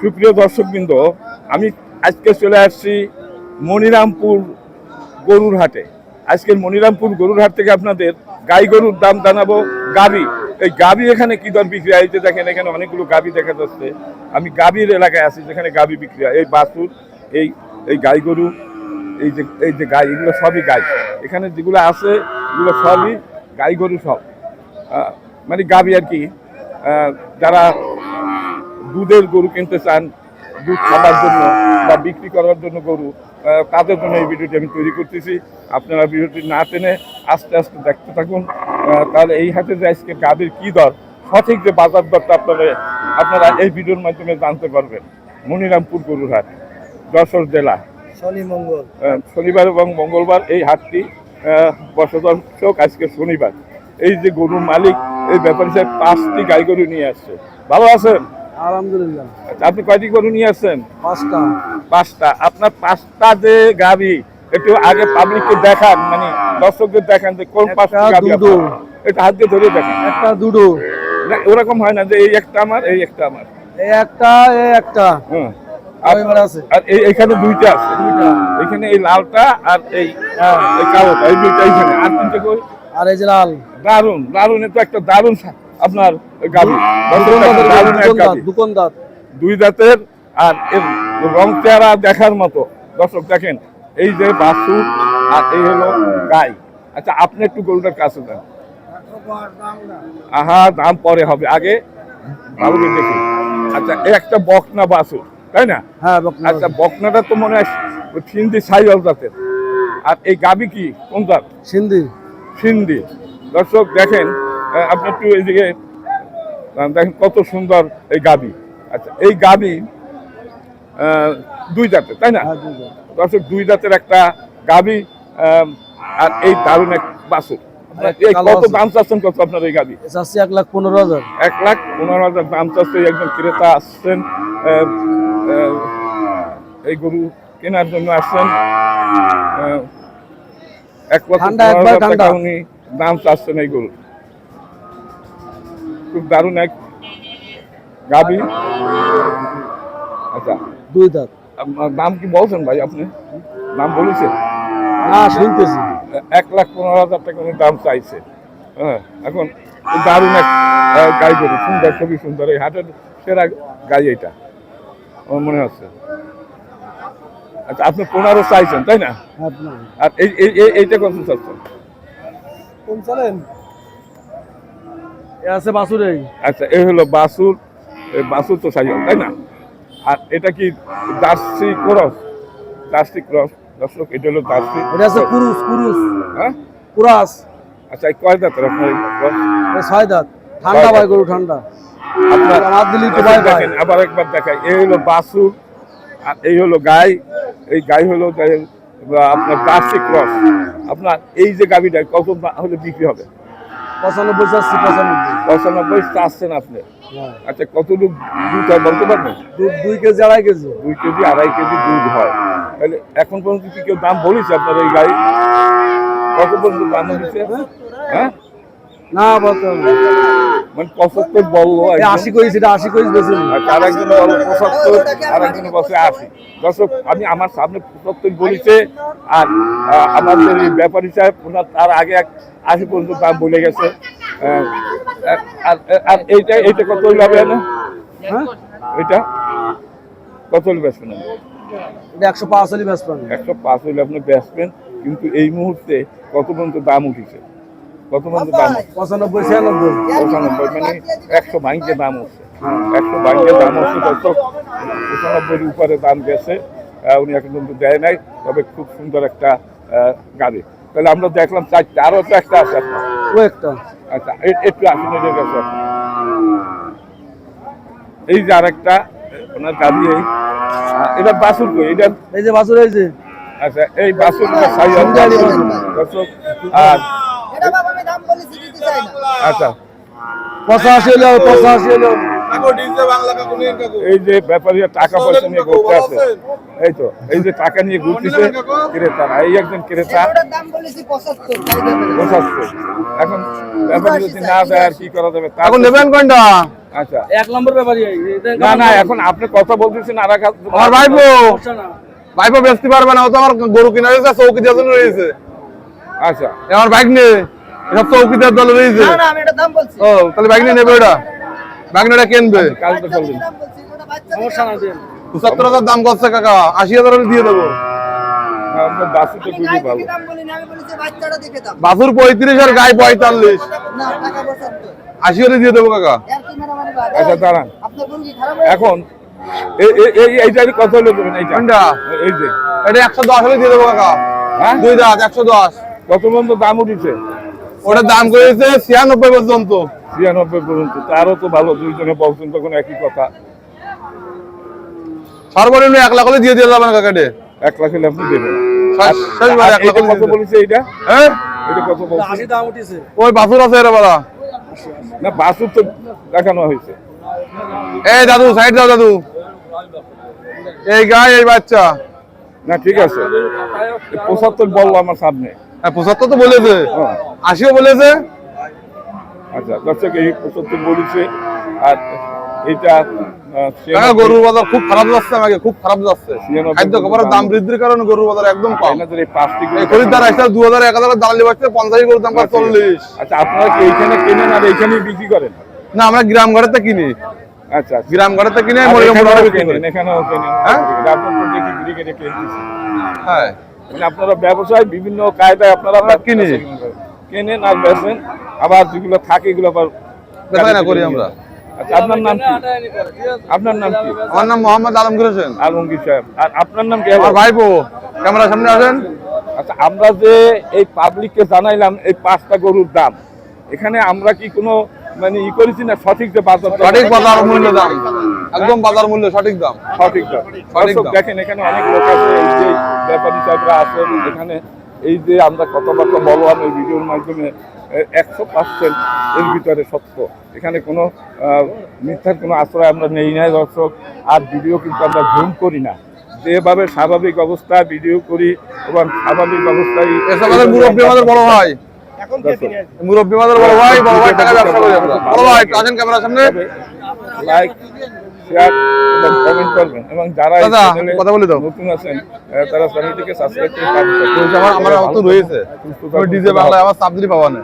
সুপ্রিয় দর্শকবৃন্দ, আমি আজকে চলে আসছি মনিরামপুর গরুর হাটে। আজকের মনিরামপুর গরুর হাট থেকে আপনাদের গাই গরুর দাম জানাব গাবি। এই গাবি এখানে কি দর বিক্রি হয়? যে দেখেন, এখানে অনেকগুলো গাবি দেখা যাচ্ছে। আমি গাবির এলাকায় আছি, যেখানে গাবি বিক্রি হয়। এই বাছুর, এই এই গাই গরু, এই যে এই যে গাই, এগুলো সবই গাই। এখানে যেগুলো আছে, এগুলো সবই গাই গরু সব। মানে গাবি আর কি। যারা দুধের গরু কিনতে চান দুধ খাবার জন্য বা বিক্রি করার জন্য গরু তাদের জন্য এই ভিডিওটি আমি তৈরি করতেছি? আপনারা ভিডিওটি না টেনে আস্তে আস্তে দেখতে থাকুন। তাহলে এই হাটে যে আজকে গাভীর কী দর সঠিক যে বাজার দরটা আপনারা আপনারা এই ভিডিওর মাধ্যমে জানতে পারবেন। মনিরামপুর গরুর হাট যশোর জেলা। শনি মঙ্গল। শনিবার এবং মঙ্গলবার এই হাটটি আহ, বসে আজকে শনিবার। এই যে গরুর মালিক এই ব্যাপারে সাহেব পাঁচটি গাই গরু নিয়ে আসছে। ভালো আছেন? আলহামদুলিল্লাহ। আচ্ছা, আপনি কয়টি গরু নিয়ে আসছেন? পাঁচটা। পাঁচটা। আপনার পাঁচটা যে গাবি একটু আগে পাবলিককে দেখান মানে দর্শকদের দেখান যে কোন পাঁচটা গাবি এটা হাত দিয়ে ধরে দেখান। একটা দুটো ওরকম হয় না যে এই একটা আমার এই একটা আমার। এই একটা এই একটা। হুম। আর এবার এই এখানে দুইটা আছে। এখানে এই লালটা আর এই এই কালোটা এই দুইটা আর তিনটে কই? আর এই যে লাল। দারুণ দারুণ তো একটা দারুণ আপনার দাঁত গাভী। দুকন দাঁত দুই দাঁতের আর এর রং চেহারা দেখার মতো। দর্শক দেখেন এই যে বাছুর আর এই হলো গাই। আচ্ছা আপনি একটু গরুটার কাছে যান আহা দাম পরে হবে। আগে বাবুকে দেখি। আচ্ছা এই একটা বকনা বাছুর তাই না? হ্যাঁ আচ্ছা বকনাটা তো মনে হয় সিন্ধি সাইওয়াল জাতের। আর এই গাবি কি? কোন জাত? সিন্ধি। সিন্ধি। দর্শক দেখেন আপনি একটু এইদিকে আহ, দেখেন কত সুন্দর এই গাবি। আচ্ছা এই গাবি দুই জাতের তাই না? হ্যাঁ দর্শক দুই জাতের একটা গাবি আর এই দারুণ এক কালো কত দাম চাচ্ছেন কত আপনার এই এক লাখ পনেরো হাজার। এক লাখ পনেরো হাজার দাম চাচ্ছে একজন ক্রেতা আসছেন এই গরু কেনার জন্য আসছেন। এক লক্ষ ঠান্ডা, একবার ঠান্ডা। উনি দাম চাচ্ছেন এই গরু খুব দারুণ এক গাবি। আচ্ছা। দুই দাঁত। দাম কি বলছেন ভাই আপনি? দাম বলেছেন? না শুনতেছি। এক লাখ পনেরো হাজার টাকা দাম চাইছে। হ্যাঁ এখন দারুণ এক গাই গরু। সুন্দর খুবই সুন্দর। এই হাটের সেরা গাই এটা। আমার মনে হচ্ছে। আচ্ছা আপনি পনেরো চাইছেন তাই না? আর এই এই- এই- এইটা কত চাচ্ছেন? কোন চালেন? আছে বাসুরে আচ্ছা এই হলো বাসুর এই বাসুর তো সাইকেল তাই না? আর এটা কি জার্সি ক্রস? জার্সি ক্রস দর্শক এটা হলো জার্সি এটা আছে কুরুস। কুরুস হ্যাঁ? কুরাস। আচ্ছা এই কয় দাঁতের আপনার এই ছয় দাঁত। ঠান্ডা ভাই গরু ঠান্ডা। আপনার হাত তো দেখেন আবার একবার দেখাই। এই হলো বাসুর আর এই হলো গাই। এই গাই হলো আপনার জার্সি ক্রস। আপনার এই যে গাবিটা কত হলে বিক্রি হবে? পঁচানব্বই চাচ্ছি পঁচানব্বই। পঁচানব্বই চাচ্ছেন আপনি? হ্যাঁ। আচ্ছা কত দুধ হয় বলতে পারবেন? দুধ দুই কেজি আড়াই কেজি। দুই কেজি আড়াই কেজি দুধ হয়। তাহলে এখন পর্যন্ত কি কেউ দাম বলেছে আপনার এই গাড়ি? কত পর্যন্ত দাম হয়েছে হ্যাঁ। না বলতে। মানে পঁচাত্তর বলল আশি কইছি এটা আশি কইছি বেশি। আর একজন বলো পঁচাত্তর আর একজন বসে আশি দর্শক আমি আমার সামনে পঁচাত্তর বলেছে আর আমাদের ব্যাপারী সাহেব ওনার তার আগে এক আশি পর্যন্ত দাম বলে গেছে। আর এইটা এইটা কত হবে না হ্যাঁ? এইটা? কত হলে বেচবেন একশো পাঁচ হলে বেশ একশো পাঁচ হইলে আপনি বেচবেন কিন্তু এই মুহূর্তে কত পর্যন্ত দাম উঠেছে? কত পর্যন্ত দাম? পঁচানব্বই ছিয়ানব্বই। পঁচানব্বই মানে একশো বাইকে দাম হচ্ছে একশো বাইকে দাম হচ্ছে দর্শক পঁচানব্বইয়ের উপরে দাম গেছে। উনি এখন পর্যন্ত দেয় নাই। তবে খুব সুন্দর একটা গাড়ি। তাহলে আমরা দেখলাম চারটে আরও তো একটা আছে ও একটা। আচ্ছা একটু আসুন এদের কাছে এই যে আরেকটা ওনার গাড়ি এই। এটা বাসুর কই? এটা এই যে বাসুর এই যে। আচ্ছা এই বাসুর সাইজ আর আচ্ছা। পঁচাশি হলো পঁচাশি হলো এই যে ব্যাপারীরা টাকা পয়সা নিয়ে ঘুরতে আছে এই তো এই যে টাকা নিয়ে ঘুরতেছে ক্রেতারা এই একজন ক্রেতা। ওটার দাম বলেছি পঁচাত্তর তাই দেবে। পঁচাত্তর। এখন ব্যাপারী যদি না দেয় আর কি করা যাবে এখন নেবেন কোনটা? আচ্ছা। এক নম্বর ব্যাপারই না না এখন আপনি কথা বলতেছেন আর আমার ভাইপো। সমস্যা বেচতে পারবে না ও তো আমার গরু কিনা চৌকি জন্য রয়েছে। আচ্ছা। আমার বাইক নিয়ে এসব চৌকি দেওয়ার দলে রয়েছে না না আমি এটা দাম বলছি। ও তাহলে বাইক নেবে ওটা। নিয়ে কিনবে। পঁচাত্তর হাজার দাম করছে কাকা আশি হাজার হলে দিয়ে দেবো। আপনার বাসু তো আমি খুবই গাই ভালো। দেখে দাম বলিনি? আমি বলেছি বাচ্চাটা দেখে দাম বাছুর পঁয়ত্রিশ আর গায়ে পঁয়তাল্লিশ। না টাকা পঁচাত্তর আশি হলে দিয়ে দেবো কাকা। কি আচ্ছা দাঁড়ান? এখন এই এই- এই হলো দেবেন এইটা। এই যে। এটা একশো দশ হলে দিয়ে দেবো কাকা। হ্যাঁ? দুই দাঁত একশো দশ। কত পর্যন্ত দাম উঠেছে? ওটার দাম করেছে ছিয়ানব্বই পর্যন্ত। ছিয়ানব্বই পর্যন্ত তারও তো ভালো দুইজনে বলছেন তখন একই কথা। সর্বনিম্ন এক লাখ হলে দিয়ে দিয়ে যাবেন কাকা এটা। এক লাখ হলে আপনি দেবেন। এক লাখ কত বলেছে এইটা? হ্যাঁ? এটা কত বলছে? আশি দাম উঠেছে। ওই বাছুর আছে এরা বলা না বাসুর তো দেখানো হয়েছে। এই দাদু সাইড দাও দাদু। এই গায়ে এই বাচ্চা। না ঠিক আছে। পঁচাত্তর বলল আমার সামনে। হ্যাঁ পঁচাত্তর তো বলেছে। হ্যাঁ। আশিও বলেছে। আচ্ছা দর্শক এই পঁচাত্তর বলেছে আর আহ, গরুর বাজার খুব খারাপ যাচ্ছে আমাকে খুব খারাপ যাচ্ছে। খাদ্য খাবারের দাম বৃদ্ধির কারণে গরুর বাজার একদম কম। এই পাঁচটি খরিদ্দার আসছে দু হাজার এক হাজার দালালি বাড়ছে পঞ্চাশ গরুর দাম প্রায় চল্লিশ। আচ্ছা আপনারা কি এইখানে কেনেন আর এইখানেই বিক্রি করেন? না আমরা গ্রাম ঘরেতে কিনি। আচ্ছা আচ্ছা। গ্রাম ঘরেতে কিনে মরিয়মপুর বিক্রি। এখানেও কেনেন। হ্যাঁ? দেখি কিনতেছি। হ্যাঁ। আপনারা ব্যবসায় বিভিন্ন কায়দায় আপনারা কিনি। কেনেন আর বেচেন আবার যেগুলো থাকে এগুলো আবার বেচাকেনা করি আমরা। আচ্ছা আপনার নাম কি? আপনার নাম কি? আমার নাম মোহাম্মদ আলমগীর হোসেন। আলমগীর সাহেব। আর আপনার নাম কি? আমার ভাইপো। ক্যামেরার সামনে আসেন। আচ্ছা আমরা যে এই পাবলিককে জানাইলাম এই পাঁচটা গরুর দাম এখানে আমরা কি কোনো মানে ই করেছি না সঠিক যে বাজার সঠিক বাজার মূল্য দাম। একদম বাজার মূল্য সঠিক দাম। সঠিক দাম। সঠিক দেখেন এখানে অনেক লোক আছে এই যে ব্যাপারী সাহেবরা আছেন এখানে এই যে আমরা কথাবার্তা বললাম এই ভিডিওর মাধ্যমে একশো পার্সেন্ট এর ভিতরে সত্য। এখানে কোনো মিথ্যার কোনো আশ্রয় আমরা নেই নাই দর্শক। আর ভিডিও কিন্তু আমরা জুম করি না। যেভাবে স্বাভাবিক অবস্থা ভিডিও করি এবং স্বাভাবিক অবস্থায় মুরব্বী আমাদের বড় ভাই। মুরব্বী আমাদের বড় ভাই বড় ভাই টাকা ব্যবসা করি আমরা বড় ভাই আসেন ক্যামেরার সামনে। লাইক শেয়ার এবং কমেন্ট করবেন। এবং যারা কথা বলে দাও। নতুন আছেন তারা চ্যানেলটিকে সাবস্ক্রাইব করে আমার আমার তো রয়েছে। ডিজে বাংলায় আমার সাবজেক্ট পাওয়া না।